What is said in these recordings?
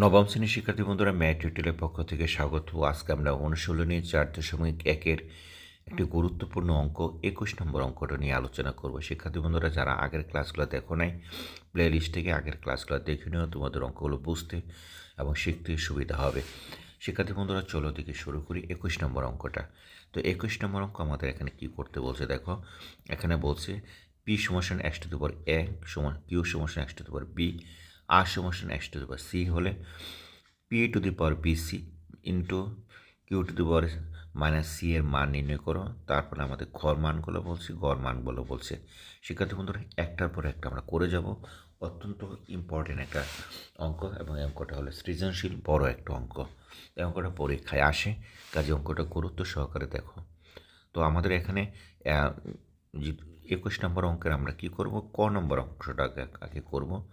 নবম শ্রেণির শিক্ষার্থী বন্ধুরা ম্যাথ টিউটোরিয়ালের পক্ষ থেকে স্বাগত। আজকে আমরা অনুশীলনী চার দশমিক একের একটি গুরুত্বপূর্ণ অঙ্ক, একুশ নম্বর অঙ্কটা নিয়ে আলোচনা করব। শিক্ষার্থী বন্ধুরা, যারা আগের ক্লাসগুলো দেখো নাই প্লে লিস্ট থেকে আগের ক্লাসগুলো দেখে নিও, তোমাদের অঙ্কগুলো বুঝতে এবং শিখতে সুবিধা হবে। শিক্ষার্থী বন্ধুরা, চলো থেকে শুরু করি একুশ নম্বর অঙ্কটা। তো একুশ নম্বর অঙ্ক আমাদের এখানে কি করতে বলছে দেখো, এখানে বলছে পি সমাসন এক্স টু এ সমান কিউ সমাসন এক্স টু পাওয়ার বি আর সমাসন এক্স টু পাওয়ার সি হলে P to the power B C into Q to the power minus C এর মান নির্ণয় করো। তারপরে আমাদের ঘর মানগুলো বলছি, গড় মানগুলো বলছে। শিক্ষার্থী বন্ধুরা, একটার পর একটা আমরা করে যাব। অত্যন্ত ইম্পর্টেন্ট একটা অঙ্ক এবং অঙ্কটা হলো সৃজনশীল, বড় একটা অঙ্ক। এই অঙ্কটা পরীক্ষায় আসে, কাজে অঙ্কটা গুরুত্ব সহকারে দেখো। তো আমাদের এখানে একুশ নম্বর অঙ্কের আমরা কি করব? ক নম্বর অংশটা আগে- করব।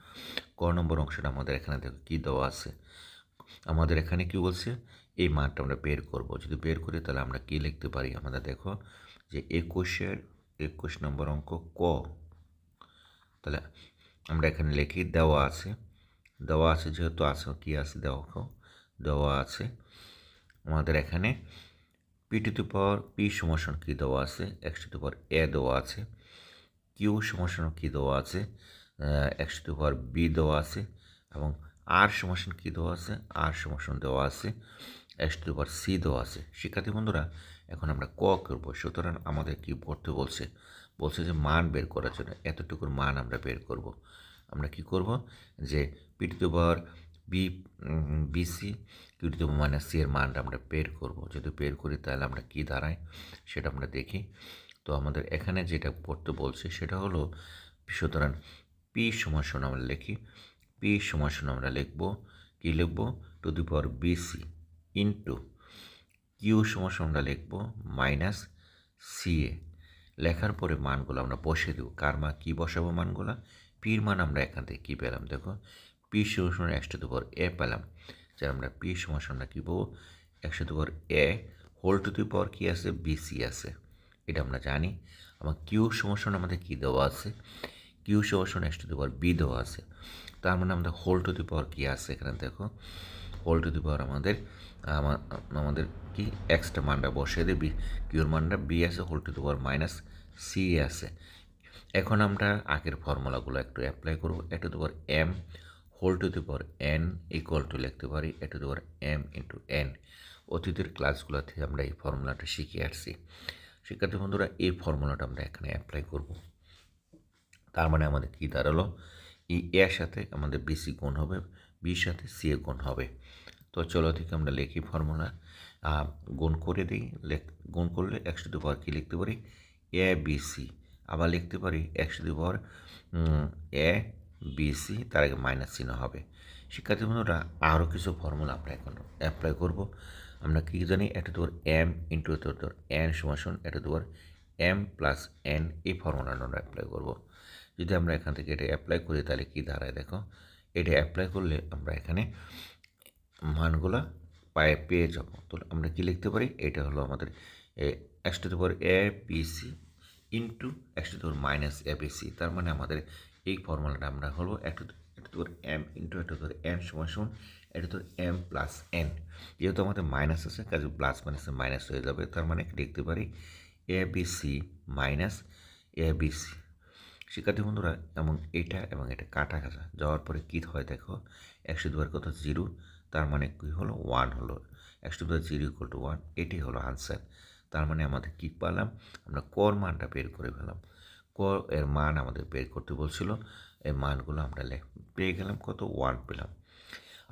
ক নম্বর অংশটা আমাদের এখানে দেখো কী দেওয়া আছে? আমাদের এখানে কি বলছে? এই মানটা আমরা বের করব। যদি বের করি তাহলে আমরা কি লিখতে পারি? আমাদের দেখো যে একুশের একুশ নম্বর অঙ্ক ক। তাহলে আমরা এখানে লিখি দেওয়া আছে। দেওয়া আছে যেহেতু আছে, কি আছে দেওয়া দেওয়া আছে। আমাদের এখানে পি টু পাওয়ার পি সমাসন কী দেওয়া আছে? এক্স পাওয়ার এ দেওয়া আছে। কিউ সমাসন কী দেওয়া আছে? এক্স টু পাওয়ার বি দেওয়া আছে এবং আর সমাসন কী দেওয়া আছে? আর সমাসন দেওয়া আছে। এক্স টু পাওয়ার সি দেওয়া আছে। শিক্ষার্থী বন্ধুরা, এখন আমরা ক করব। সুতরাং আমাদের কি করতে বলছে? বলছে যে মান বের করার জন্য এতটুকুর মান আমরা বের করব। আমরা কি করব? যে P to power B B C Q to minus C এর মানটা আমরা বের করব। যদি বের করি তাহলে আমরা কি দাঁড়ায়? সেটা আমরা দেখি। তো আমাদের এখানে যেটা পড়তে বলছে সেটা হলো সুতরাং পি সমাসন আমরা লিখি। পি সমাসন আমরা লিখব, কী লিখব? To the power B C into Q সমাসন আমরা লিখব মাইনাস সিএ লেখার পরে মানগুলো আমরা বসে দেবো। কার মা কী বসাবো মানগুলো? পির মান আমরা এখান থেকে কী পেলাম? দেখো পি সমান একশো টু পাওয়ার এ পেলাম। যার আমরা পি আমরা কী পাবো? একশো to power A whole to the power কী আছে? বিসি আছে। এটা আমরা জানি। আমার কিউ সমান আমাদের কী দেওয়া আছে? কিউ সমান একশো টু দি পাওয়ার বি দেওয়া আছে। তার মানে আমাদের হোল টু দি পাওয়ার কী আছে এখানে দেখো? হোল টু দি পাওয়ার আমাদের, আমা- আমাদের কি? এক্সট্রা মানটা বসিয়ে দিয়ে বি কিউর মানটা বি আছে whole to the power minus C আছে। এখন আমরা আগের ফর্মুলাগুলো একটু অ্যাপ্লাই করব। A to the power M whole to the power N equal to লিখতে পারি A to the power M into N অতীতের ক্লাসগুলোতে আমরা এই ফর্মুলাটা শিখে আসছি। শিক্ষার্থী বন্ধুরা, এই ফর্মুলাটা আমরা এখানে অ্যাপ্লাই করব। তার মানে আমাদের কী দাঁড়াল? এই এর সাথে আমাদের বিসি গুণ হবে বির সাথে সি এ গুণ হবে। তো চলো থেকে আমরা লিখি ফর্মুলা। গুণ করে দিই গুণ করলে একশো দু পাওয়ার কী লিখতে পারি? A, B, C. আবার লিখতে পারি একশো দু পাওয়ার এ, বি, সি, তার আগে মাইনাস চিহ্ন হবে। শিক্ষার্থী বন্ধুরা আরও কিছু ফর্মুলা আমরা এখন অ্যাপ্লাই করব। আমরা কী জানি? এটা তোর এম ইন্টু তোর তোর এন সমাসন এটা তোর এম প্লাস এন এই ফর্মুলাটা আমরা অ্যাপ্লাই করব। যদি আমরা এখান থেকে এটা অ্যাপ্লাই করি, তাহলে কী দাঁড়ায় দেখো? এটা অ্যাপ্লাই করলে আমরা এখানে মানগুলা পায়ে পেয়ে যাব। তো আমরা কি লিখতে পারি? এটা হলো আমাদের X to power A B C into X to minus A B C তার মানে আমাদের এই ফর্মুলাটা আমরা হলো একটু তোর এম ইন্টু একটু তোর এন সমান সমান এটা তো এম প্লাস এন যেহেতু আমাদের মাইনাস আছে, কাজে প্লাস মাইনাসে মাইনাস হয়ে যাবে, তার মানে লিখতে পারি? A B C minus A B C শিক্ষার্থী বন্ধুরা এবং এটা এবং এটা কাটা কাটা যাওয়ার পরে কী হয় দেখো? একশো দুয়ার কত? জিরো তার মানে কী হলো? ওয়ান হলো। একশো দুয়ার জিরো ইকুয়াল টু ওয়ান এটি হলো আনসার তার মানে আমাদের কী পেলাম? আমরা কর মানটা বের করে ফেলাম ক এর মান আমাদের বের করতে বলছিল। এই মানগুলো আমরা পেয়ে গেলাম কত? ওয়ান পেলাম।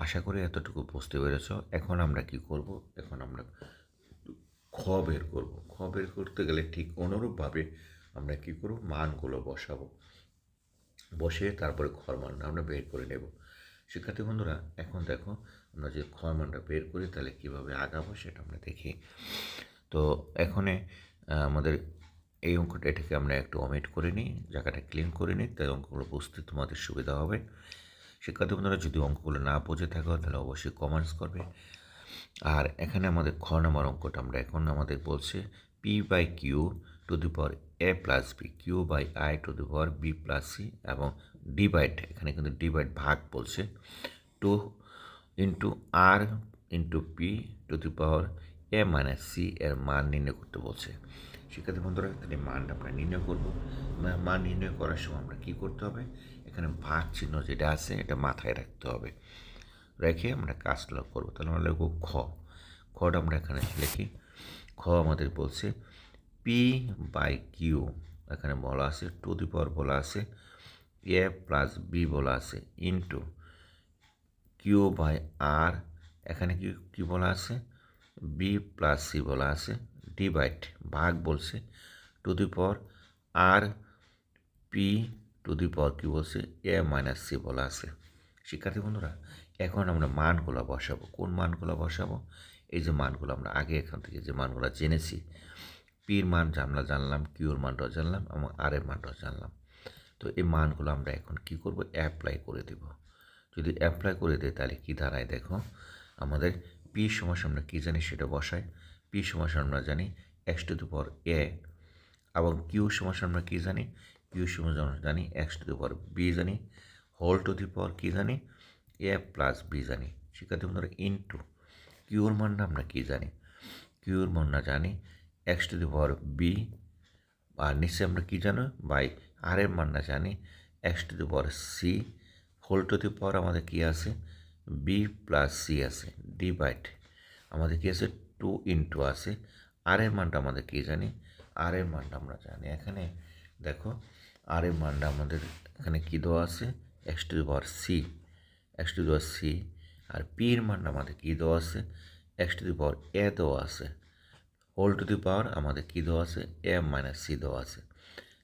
আশা করি এতটুকু বুঝতে পেরেছ। এখন আমরা কি করব? এখন আমরা খ বের করব। খ বের করতে গেলে ঠিক অনুরূপভাবে আমরা কি করব? মানগুলো বসাবো। বসে তারপরে খর মানটা আমরা বের করে নেব। শিক্ষার্থী বন্ধুরা, এখন দেখো আমরা যে খর মানটা বের করি, তাহলে কীভাবে আগাবো সেটা আমরা দেখি। তো এখানে আমাদের এই অঙ্কটা এটাকে আমরা একটু অমিট করে নিই। জায়গাটা ক্লিন করে নিই। তাই অঙ্কগুলো বুঝতে তোমাদের সুবিধা হবে। শিক্ষার্থী যদি অঙ্কগুলো না বুঝে থাকো, তাহলে অবশ্যই কমেন্টস করবে। আর এখানে আমাদের খ নম্বর অঙ্কটা আমরা এখন আমাদের বলছে P by Q to the power A plus B Q by I to the power B plus C এবং ডিভাইড এখানে কিন্তু ডিভাইড ভাগ বলছে। Two into R into P to the power A minus C এর মান নির্ণয় করতে বলছে। শিক্ষার্থী বন্ধুরা, তাহলে মানটা আমরা নির্ণয় করব। মান নির্ণয় করার সময় আমরা কী করতে হবে? এখানে ভাগ চিহ্ন যেটা আছে, এটা মাথায় রাখতে হবে। রেখে আমরা কাজগুলো করব। তাহলে আমরা লিখব খ। খটা আমরা এখানে লিখি। খ আমাদের বলছে পি বাই কিউ এখানে বলা আছে, টু দি পাওয়ার বলা আছে এ প্লাস বি বলা আছে ইন্টু কিউ বাই আর এখানে কি কি বলা আছে? বি প্লাস সি বলা আছে ডিভাইড ভাগ বলছে to the power R P to the power কি বলছে এ মাইনাস সি বলা আছে। শিক্ষার্থী বন্ধুরা, এখন আমরা মানগুলো বসাবো। কোন মানগুলো বসাবো? এই যে মানগুলো আমরা আগে এখান থেকে যে মানগুলো জেনেছি পির মান আমরা জানলাম কিউর মানটাও জানলাম এবং আর এর মানটাও জানলাম। তো এই মানগুলো আমরা এখন কি করব? অ্যাপ্লাই করে দেব। যদি অ্যাপ্লাই করে দিই তাহলে কি দাঁড়ায় দেখো, আমাদের পি সমস্যা আমরা কী জানি সেটা বসাই পি সমস্যা আমরা জানি এক্স টু দি পাওয়ার এ এবং কিউ সমস্যা আমরা কী জানি? কিউ সমস্যা আমরা জানি X to the power B জানি। হোল টু দি পাওয়ার কী জানি? এ প্লাস বি জানি। শিক্ষার্থী বন্ধুরা ইন্টু কিউর মানটা আমরা কী জানি? কিউর মানটা জানি X to the power B আর নিচে আমরা কী জানো? বাই আর এর মানটা জানি X to the power C whole to the power আমাদের কী আছে? বি প্লাস সি আছে ডিভাইড আমাদের কী আছে? টু ইন্টু আছে আর এর মানটা আমাদের কী জানি? আর এর মানটা আমরা জানি। এখানে দেখো আর এর মানটা আমাদের এখানে কী দেওয়া আছে? X to power C X to power C R P এর মানটা আমাদের কী দেওয়া আছে? এক্স টু দি পাওয়ার এ দেওয়া আছে। হোল টু দি পাওয়ার আমাদের কী দেওয়া আছে? এ মাইনাস সি দেওয়া আছে।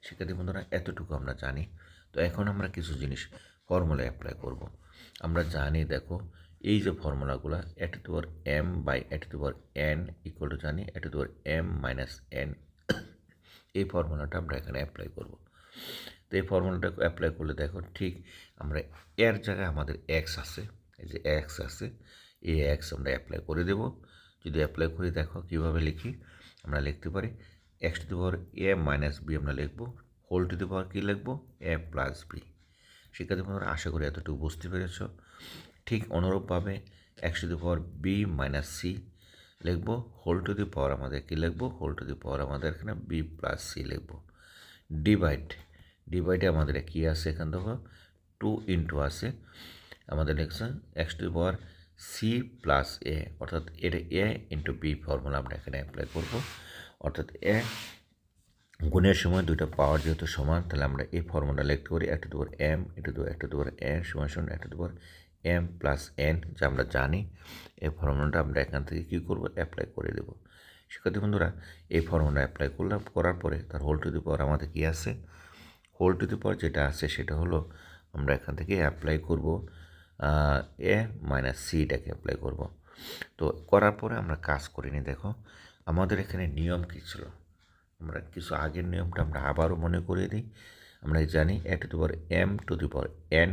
শিক্ষার্থী বন্ধুরা, এতটুকু আমরা জানি। তো এখন আমরা কিছু জিনিস ফর্মুলা অ্যাপ্লাই করব। আমরা জানি, দেখো, এই যে ফর্মুলাগুলো A to power M by A to power N equal to জানি A to power M minus N এই ফর্মুলাটা আমরা এখানে অ্যাপ্লাই করব। তো এই ফর্মুলাটা অ্যাপ্লাই করলে দেখো, ঠিক আমরা এর জায়গায় আমাদের এক্স আছে, এই যে এক্স আছে, এই এক্স আমরা অ্যাপ্লাই করে দেব। যদি অ্যাপ্লাই করে, দেখো, কীভাবে লিখি, আমরা লিখতে পারি X to the power A minus B আমরা লিখব হোল টু দি পাওয়ার কী লিখব? এ প্লাস বি শিক্ষার্থী বন্ধুরা, আশা করি এতটুকু বুঝতে পেরেছ। ঠিক অনুরূপভাবে X to the power B minus C লিখব, হোল টু দি পাওয়ার আমাদের কী লিখব? হোল টু দি পাওয়ার আমাদের এখানে বি প্লাস সি লিখব। ডিভাইড, ডিভাইডে আমাদের কী আছে এখান থেকে টু ইন্টু আছে। আমাদের লিখছে X to the power C plus A, অর্থাৎ এটা এ ইন্টু বি ফর্মুলা আমরা এখানে অ্যাপ্লাই করব। অর্থাৎ এ গুণের সময় দুটো পাওয়ার যেহেতু সমান, তাহলে আমরা এই ফর্মুলা লিখতে পারি একটা দুবার এম এটা দু একটা দুবার এন সমান সমান একটা দুবার এম প্লাস এন, যা আমরা জানি। এই ফর্মুলাটা আমরা এখান থেকে কী করব? অ্যাপ্লাই করে দেব। শিক্ষার্থী বন্ধুরা, এই ফর্মুলা অ্যাপ্লাই করলাম, করার পরে তার হোল টু দি পাওয়ার আমাদের কী আছে? হোল টু দি পাওয়ার যেটা আছে সেটা হলো আমরা এখান থেকে অ্যাপ্লাই করব এ মাইনাস সিটাকে অ্যাপ্লাই করব। তো করার পরে আমরা কাজ করিনি দেখো। আমাদের এখানে নিয়ম কী ছিল? আমরা কিছু আগের নিয়মটা আমরা আবারও মনে করিয়ে দিই। আমরা জানি A to the power M to the power N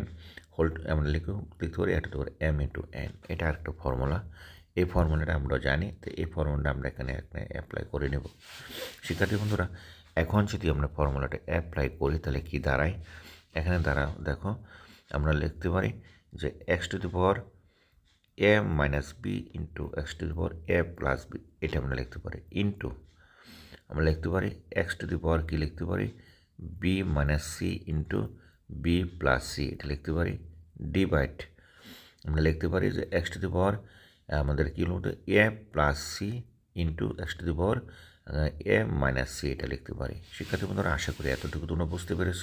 whole আমরা লিখে লিখতে পারি A to the power M into N. এটা একটা ফর্মুলা। এই ফর্মুলাটা আমরা জানি, তো এই ফর্মুলাটা আমরা এখানে এখানে অ্যাপ্লাই করে নেব। শিক্ষার্থী বন্ধুরা, এখন যদি আমরা ফর্মুলাটা অ্যাপ্লাই করি, তাহলে কি দাঁড়ায়? এখানে দাঁড়া দেখো, আমরা লিখতে পারি যে X to the power A minus B into X to the power A plus B এটা আমরা লিখতে পারি ইন্টু আমরা লিখতে পারি এক্স টু দি পাওয়ার কী লিখতে পারি? B minus C into B plus C এটা লিখতে পারি ডিভাইড আমরা লিখতে পারি যে এক্স টু দি পাওয়ার আমাদের কী লিখতে A plus C into X to the power A minus C এটা লিখতে পারি। শিক্ষার্থী বন্ধুরা, আশা করি এতটুকু তোমরা বুঝতে পেরেছ।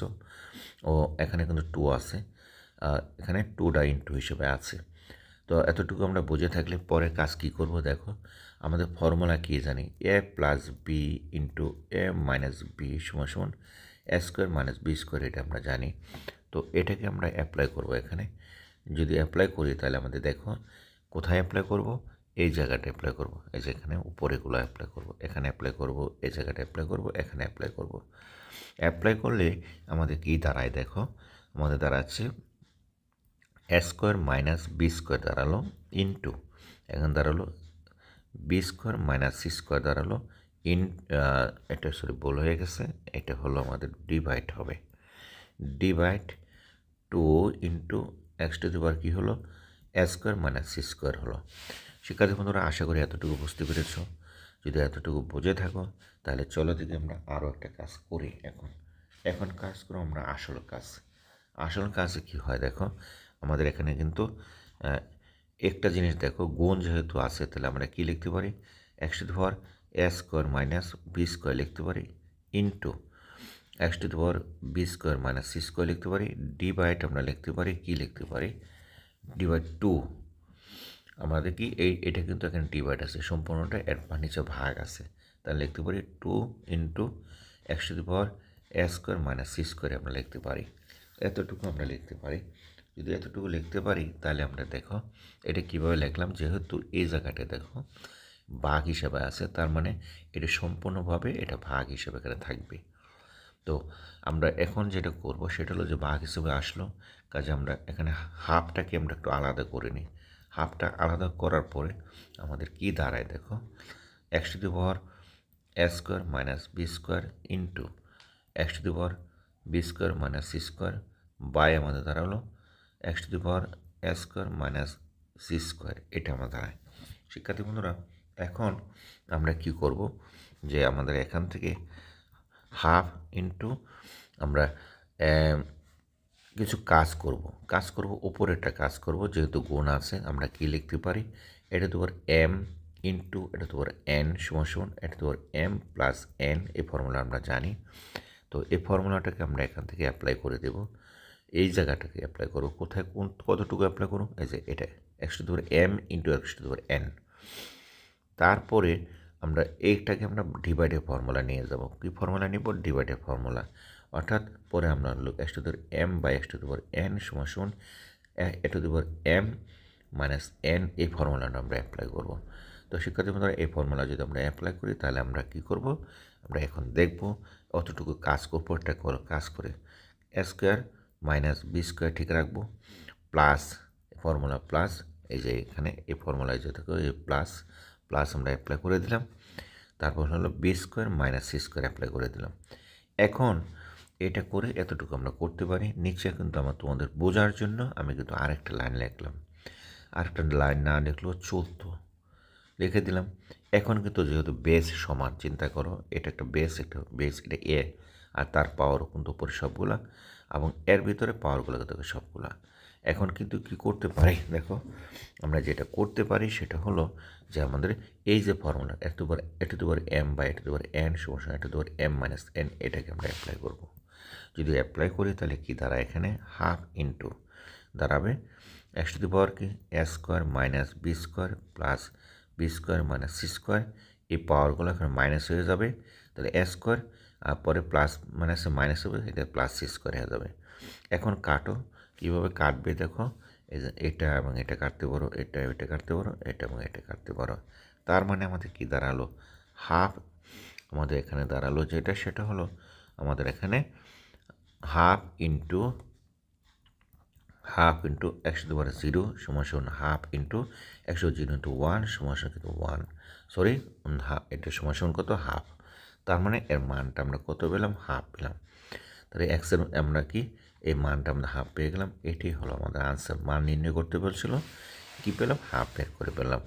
ও, এখানে কিন্তু টু আছে। এখানে টুটা ইন্টু হিসেবে আছে। তো এতটুকু আমরা বুঝে থাকলে পরে কাজ কী করব দেখো। আমাদের ফর্মুলা কী জানি? A plus B into A minus B সমান সমান A square minus B square এটা আমরা জানি। তো এটাকে আমরা অ্যাপ্লাই করব এখানে। যদি অ্যাপ্লাই করি তাহলে আমাদের দেখো, কোথায় অ্যাপ্লাই করব? এই জায়গাটা অ্যাপ্লাই করব। এই যে এখানে উপরেগুলো অ্যাপ্লাই করব। এখানে অ্যাপ্লাই করব। এই জায়গাটা অ্যাপ্লাই করব। এখানে অ্যাপ্লাই করব। অ্যাপ্লাই করলে আমাদের কী দাঁড়ায় দেখো? আমাদের দাঁড়াচ্ছে A square minus B square দাঁড়াল ইন্টু এখন দাঁড়াল B square minus C square দাঁড়াল। ইন এটা সরি বল হয়ে গেছে। এটা হলো আমাদের ডিভাইড হবে। Divide two into X to the power কী হলো? A square minus C square হলো। শিক্ষার্থী বন্ধুরা, আশা করি এতটুকু বুঝতে পেরেছ। যদি এতটুকু বুঝে থাকো, তাহলে চলো দিদি আমরা আরও একটা কাজ করি এখন। এখন কাজ করো আমরা আসল কাজ। আসল কাজে কী হয় দেখো? আমাদের এখানে কিন্তু একটা জিনিস দেখো, গুণ যেহেতু আছে, তাহলে আমরা কি লিখতে পারি? X to the power A square minus B square লিখতে পারি into X to the power B square minus C square লিখতে পারি ডিভাইড আমরা লিখতে পারি, কি লিখতে পারি? ডিভাইড টু আমাদের কি? এই, এটা কিন্তু এখানে ডিভাইড আছে, সম্পূর্ণটা এর নিচে ভাগ আছে, তাহলে লিখতে পারি two into X to the power A square minus C square আমরা লিখতে পারি, এতটুকু আমরা লিখতে পারি। যদি এতটুকু লিখতে পারি, তাহলে আমরা দেখো, এটা কীভাবে লিখলাম? যেহেতু এই জায়গাটা দেখো, ভাগ হিসেবে আছে, তার মানে এটা সম্পূর্ণভাবে এটা ভাগ হিসেবে এখানে থাকবে। তো আমরা এখন যেটা করব, সেটা হলো যে ভাগ হিসেবে আসলো, কাজে আমরা এখানে হাফটাকে আমরা একটু আলাদা করে নিই। হাফটা আলাদা করার পরে আমাদের কি দাঁড়ায় দেখো? X to the power A square minus B square into X to the power B square minus C square by আমাদের দাঁড়াল X to the power A square minus C square, এটা আমার দাঁড়ায় শিক্ষার্থী বন্ধুরা, এখন আমরা কি করব? যে আমাদের এখান থেকে হাফ ইন্টু আমরা কিছু কাজ করব। কাজ করব উপরেরটা কাজ করব, যেহেতু গুণ আছে, আমরা কি লিখতে পারি? এটা তোমার এম ইন্টু, এটা তোমার এন সমান সমান, এটা তোমার এম প্লাস এন, এই ফর্মুলা আমরা জানি। তো এই ফর্মুলাটাকে আমরা এখান থেকে অ্যাপ্লাই করে দেব। এই জায়গাটাকে অ্যাপ্লাই করব কোথায় কোন, কতটুকু অ্যাপ্লাই করব এই যে এটা একশো দুবার এম ইন্টু একশো দুবার এন তারপরে আমরা এইটাকে আমরা ডিভাইডের ফর্মুলা নিয়ে যাব। কি ফর্মুলা নিব? ডিভাইডের ফর্মুলা অর্থাৎ পরে আমরা লোক X to the power M by X to the power N সমান সমান A to the power M minus N এই ফর্মুলাটা আমরা অ্যাপ্লাই করব। তো শিক্ষার্থী বন্ধুরা, এই ফর্মুলা যদি আমরা অ্যাপ্লাই করি, তাহলে আমরা কি করব? আমরা এখন দেখব অতটুকু কাজ করব একটা কাজ করে। স্কোয়ার মাইনাস বি স্কোয়ার ঠিক রাখব, প্লাস ফর্মুলা প্লাস, এই যে এখানে এই ফর্মুলায় যে থাকে এই প্লাস প্লাস আমরা অ্যাপ্লাই করে দিলাম। তারপর হলো B square minus C square apply করে দিলাম। এখন এটা করে এতটুকু আমরা করতে পারি। নিচে কিন্তু আমার তোমাদের বোঝার জন্য আমি কিন্তু আরেকটা লাইন লিখলাম। আরেকটা লাইন না লিখলেও চলতো। লিখে দিলাম। এখন কিন্তু যেহেতু বেস সমান, চিন্তা করো, এটা একটা বেস একটা বেস এটা এ আর তার পাওয়ার কিন্তু উপরে সবগুলা। এবং এর ভিতরে পাওয়ারগুলো দেখো সবগুলা। এখন কিন্তু কি করতে পারি? দেখো, আমরা যেটা করতে পারি সেটা হলো যে আমাদের এই যে ফর্মুলা এত দুবার এত দুবার এম বা এত দুবার এন সমস্যা এত দুবার এম মাইনাস এন এটাকে আমরা অ্যাপ্লাই করব। যদি অ্যাপ্লাই করি তাহলে কি দাঁড়ায় এখানে? হাফ ইন্টু দাঁড়াবে এক্স টু দি পাওয়ার কি? A square minus B square plus B square minus C square এই পাওয়ারগুলো এখানে মাইনাস হয়ে যাবে। তাহলে এ স্কোয়ার পরে প্লাস মাইনাসে মাইনাস হবে, এটা প্লাস সি করে যাবে। এখন কাটো, কীভাবে কাটবে দেখো এটা এবং এটা কাটতে পারো, এটা এটা কাটতে পারো, এটা এবং এটা কাটতে পারো। তার মানে আমাদের কি দাঁড়াল? হাফ আমাদের এখানে দাঁড়াল যেটা, সেটা হলো আমাদের এখানে হাফ ইন্টু হাফ ইন্টু একশো দুবার জিরো সমান হাফ ইন্টু একশো জিরো ইন্টু ওয়ান সমান কিন্তু ওয়ান সরি হাফ এটা সমান কত? হাফ তার মানে এর মানটা আমরা কত পেলাম? হাফ পেলাম। তাহলে এক্সের আমরা কি? এই মানটা আমরা হাফ পেয়ে গেলাম। এটি হলো আমাদের আনসার মান নির্ণয় করতে বলছিল। কী পেলাম? হাফ বের করে পেলাম।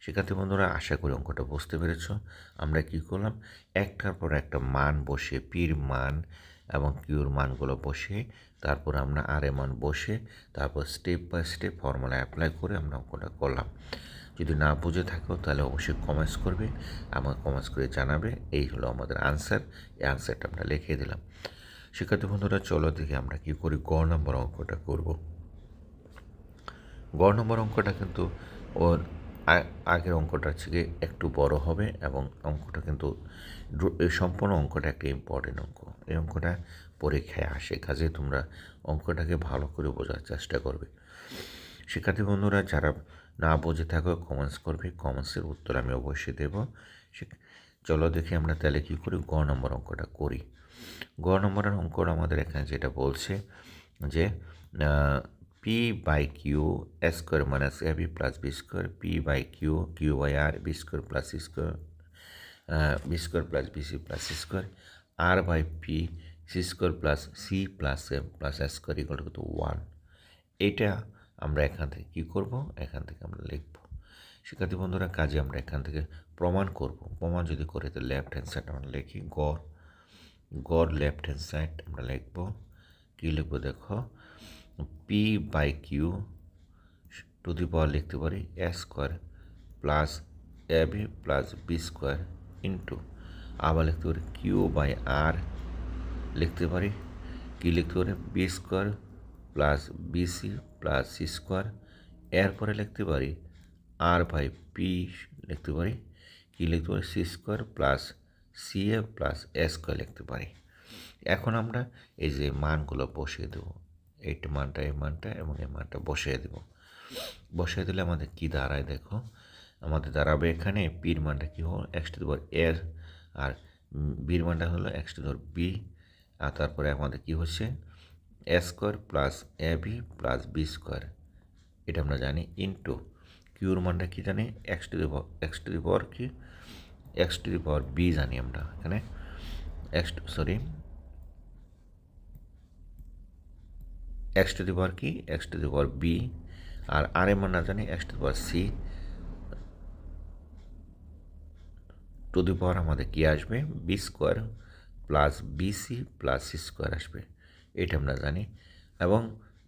শিক্ষার্থী বন্ধুরা, আশা করি অঙ্কটা বুঝতে পেরেছ। আমরা কি করলাম? একটার পর একটা মান বসে পির মান এবং কিউর মানগুলো বসে তারপর আমরা আর এ মান বসে তারপর step by step formula apply করে আমরা অঙ্কটা করলাম। যদি না বুঝে থাকো, তাহলে অবশ্যই কমেন্টস করবে, আমাকে কমেন্টস করে জানাবে। এই হলো আমাদের আনসার এই আনসারটা আমরা লিখে দিলাম। শিক্ষার্থী বন্ধুরা, চলো দেখি আমরা কি করি, গ নম্বর অঙ্কটা করব। গ নম্বর অঙ্কটা কিন্তু ওর আগের অঙ্কটার থেকে একটু বড় হবে এবং অঙ্কটা কিন্তু এই সম্পূর্ণ অঙ্কটা একটা ইম্পর্টেন্ট অঙ্ক। এই অঙ্কটা পরীক্ষায় আসে কাজে তোমরা অঙ্কটাকে ভালো করে বোঝার চেষ্টা করবে। শিক্ষার্থী বন্ধুরা, যারা না বুঝে থাকো কমেন্টস করবে কমেন্টসের উত্তর আমি অবশ্যই দেব। শিক- চলো দেখি আমরা তাহলে কী করি, গ নম্বর অঙ্কটা করি। গ নম্বরের অঙ্কটা আমাদের এখানে যেটা বলছে যে P by Q square minus A B plus B square P by Q Q by R B square plus C square B square plus B C plus C square R by P C square plus C plus M plus square equal to one এটা আমরা এখান থেকে কী করব? এখান থেকে আমরা লিখব। শিক্ষার্থী বন্ধুরা, কাজে আমরা এখান থেকে প্রমাণ করব। প্রমাণ যদি করে তো লেফট হ্যান্ড সাইড আমরা লিখি গড়। গড় লেফট হ্যান্ড সাইড আমরা লিখব। কী লিখব দেখো? P by Q to the power লিখতে পারি A square plus A B plus B square into আবার লিখতে পারি কিউ বাই আর লিখতে পারি। কী লিখতে পারি? B square plus B C plus C square. এরপরে লিখতে পারি আর বাই পি লিখতে পারি। কী লিখতে পারি? C square plus C A plus A square লিখতে পারি। এখন আমরা এই যে মানগুলো বসিয়ে দেবো। এইটা মানটা, এই মানটা এবং এই মানটা বসিয়ে দেবো। বসিয়ে দিলে আমাদের কী দাঁড়ায় দেখো? আমাদের দাঁড়াবে এখানে পির মানটা কী হলো? এক্স দেওয়ার এর আর বির মানটা হলো এক্স দেওয়ার বি আর তারপরে আমাদের কী হচ্ছে? A square plus A B plus B square এটা আমরা জানি ইন্টু কিউর মানটা কী জানি? X to the power X to the power কি X to the power B জানি আমরা এখানে। X sorry X to the power কি? X to the power B R R এর মান না জানি X to the power C to the power আমাদের কী আসবে? B square plus B C plus C square আসবে। এটা আমরা জানি। এবং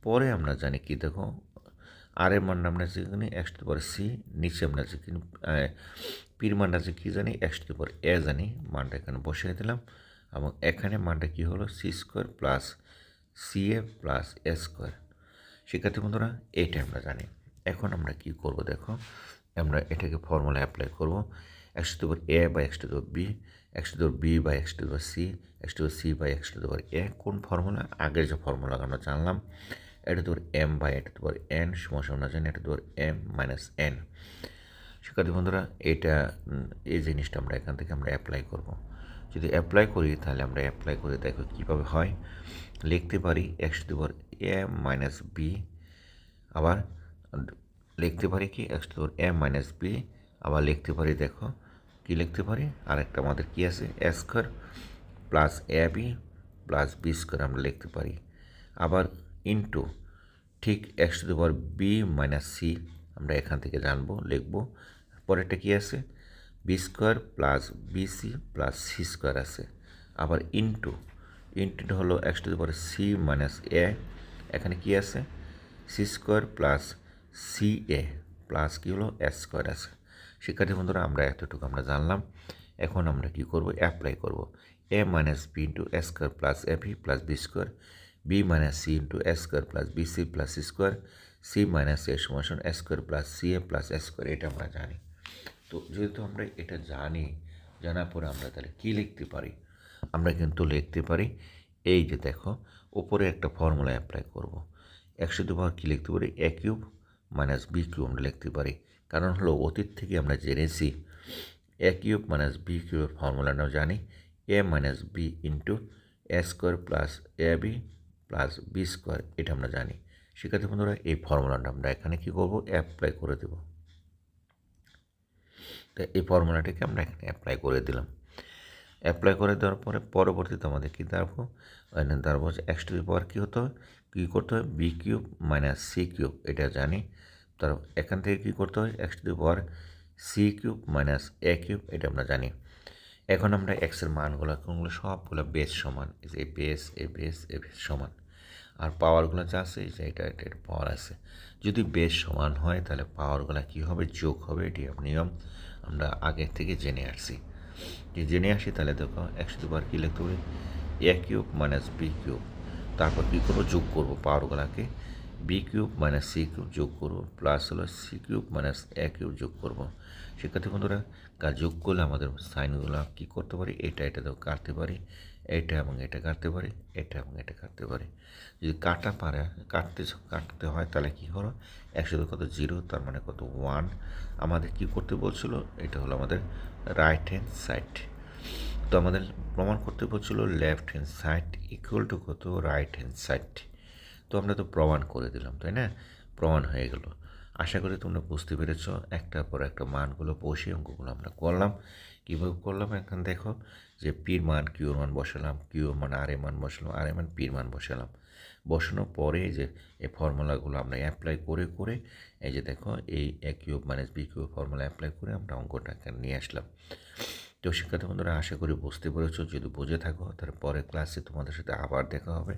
পরে আমরা জানি কি দেখো, আর এর মান আমরা জানি এক্স টু পাওয়ার সি নিচে আমরা যে পির মানটা আছে কী জানি এক্স টু পাওয়ার এ জানি, মানটা এখানে বসিয়ে দিলাম। এবং এখানে মানটা কী হলো C square plus C A plus A square শিক্ষার্থী বন্ধুরা এটা আমরা জানি। এখন আমরা কি করব দেখো, আমরা এটাকে ফর্মুলা অ্যাপ্লাই করব। X to power A by X to B X to B by X to C X to C by X to A কোন ফর্মুলা আগের যে ফর্মুলা আমরা জানলাম এটা তোর এম বাই এটা তোর এন সমস্যা জানি এটা তোর এম মাইনাস এন শিক্ষার্থী বন্ধুরা, এটা এই জিনিসটা আমরা এখান থেকে আমরা অ্যাপ্লাই করব। যদি অ্যাপ্লাই করি, তাহলে আমরা অ্যাপ্লাই করে দেখো কীভাবে হয়। লিখতে পারি X to power A minus B আবার লিখতে পারি কি? X to power A minus B আবার লিখতে পারি দেখো কি লিখতে পারি? আর একটা আমাদের কি আছে? A square plus A B plus B square আমরা লিখতে পারি। আবার ইন্টু ঠিক X to the power B minus C আমরা এখান থেকে জানব, লিখব। পরেরটা কি আছে? B square plus B C plus C square আছে। আবার ইন্টু ইন্টুটা হলো X to the power C minus A এখানে কি আছে? C square plus C A plus কী হলো? এস স্কোয়ার আছে। শিক্ষার্থী বন্ধুরা, আমরা এতটুকু আমরা জানলাম। এখন আমরা কি করব? অ্যাপ্লাই করব। A minus B into A square plus A V plus B square B minus C into A square plus B C plus square C minus A সমান A square plus C A plus A square এটা আমরা জানি। তো যেহেতু আমরা এটা জানি, জানার পরে আমরা তাহলে কী লিখতে পারি? আমরা কিন্তু লিখতে পারি, এই যে দেখো ওপরে একটা ফর্মুলা অ্যাপ্লাই করব। একশো দুবার কী লিখতে পারি? A cube minus B cube আমরা লিখতে পারি। কারণ হলো অতীত থেকে আমরা জেনেছি। এ কিউব মাইনাস বি কিউবের ফর্মুলাটাও জানি। A minus B into A square plus A B plus B square, এটা আমরা জানি। সেক্ষেত্রে বন্ধুরা, এই ফর্মুলাটা আমরা এখানে কী করব? অ্যাপ্লাই করে দেব। তো এই ফর্মুলাটাকে আমরা এখানে অ্যাপ্লাই করে দিলাম। অ্যাপ্লাই করে দেওয়ার পরে পরবর্তীতে আমাদের কী দাঁড়াবো দাঁড়াবো হচ্ছে এক্স টু পাওয়ার কী হতে হবে? কী করতে হবে? B cube minus C cube, এটা জানি। তার এখান থেকে কী করতে হয়? X to the power C cube minus A cube এটা আমরা জানি। এখন আমরা এক্সের মানগুলো, কোনগুলো? সবগুলো বেস সমান। এই বেস এ বেস এ বেস সমান। আর পাওয়ারগুলো যা আছে এটা এটা পাওয়ার আছে। যদি বেস সমান হয়, তাহলে পাওয়ারগুলো কী হবে? যোগ হবে, এটি নিয়ম। আমরা আগে থেকে জেনে আসছি। যে জেনে আসি, তাহলে দেখো একশো দুবার কী লিখতে হবে? A cube minus B cube তারপর কী করব? যোগ করব পাওয়ারগুলোকে B cube minus C cube যোগ করব প্লাস হলো C cube minus A cube যোগ করব। শিক্ষার্থী বন্ধুরা কাজ যোগ করলে আমাদের সাইনগুলো কী করতে পারি? এটা এটা তো কাটতে পারি, এটা এবং এটা কাটতে পারি, এটা এবং এটা কাটতে পারি। যদি কাটা পারে, কাটতে কাটতে হয় তাহলে কী হলো? একশো কত জিরো, তার মানে কত ওয়ান। আমাদের কি করতে বলছিল? এটা হলো আমাদের রাইট হ্যান্ড সাইড তো আমাদের প্রমাণ করতে বলছিল left hand side equal to কত? রাইট হ্যান্ড সাইড তো আমরা তো প্রমাণ করে দিলাম, তাই না? প্রমাণ হয়ে গেল। আশা করি তোমরা বুঝতে পেরেছ, একটার পর একটা মানগুলো বসে অঙ্কগুলো আমরা করলাম। কীভাবে করলাম? এখন দেখো যে পীর মান, কিউর মান বসালাম, কিউর মান, আর এ মান বসালাম, আর এ মান, পির মান বসালাম। বসানোর পরে যে, এই ফর্মুলাগুলো আমরা অ্যাপ্লাই করে করে এই যে দেখো, এই cube minus B cube formula apply করে আমরা অঙ্কটা নিয়ে আসলাম। তো শিক্ষার্থী বন্ধুরা, আশা করি বুঝতে পেরেছ। যদি বুঝে থাকো তারপরে ক্লাসে তোমাদের সাথে আবার দেখা হবে।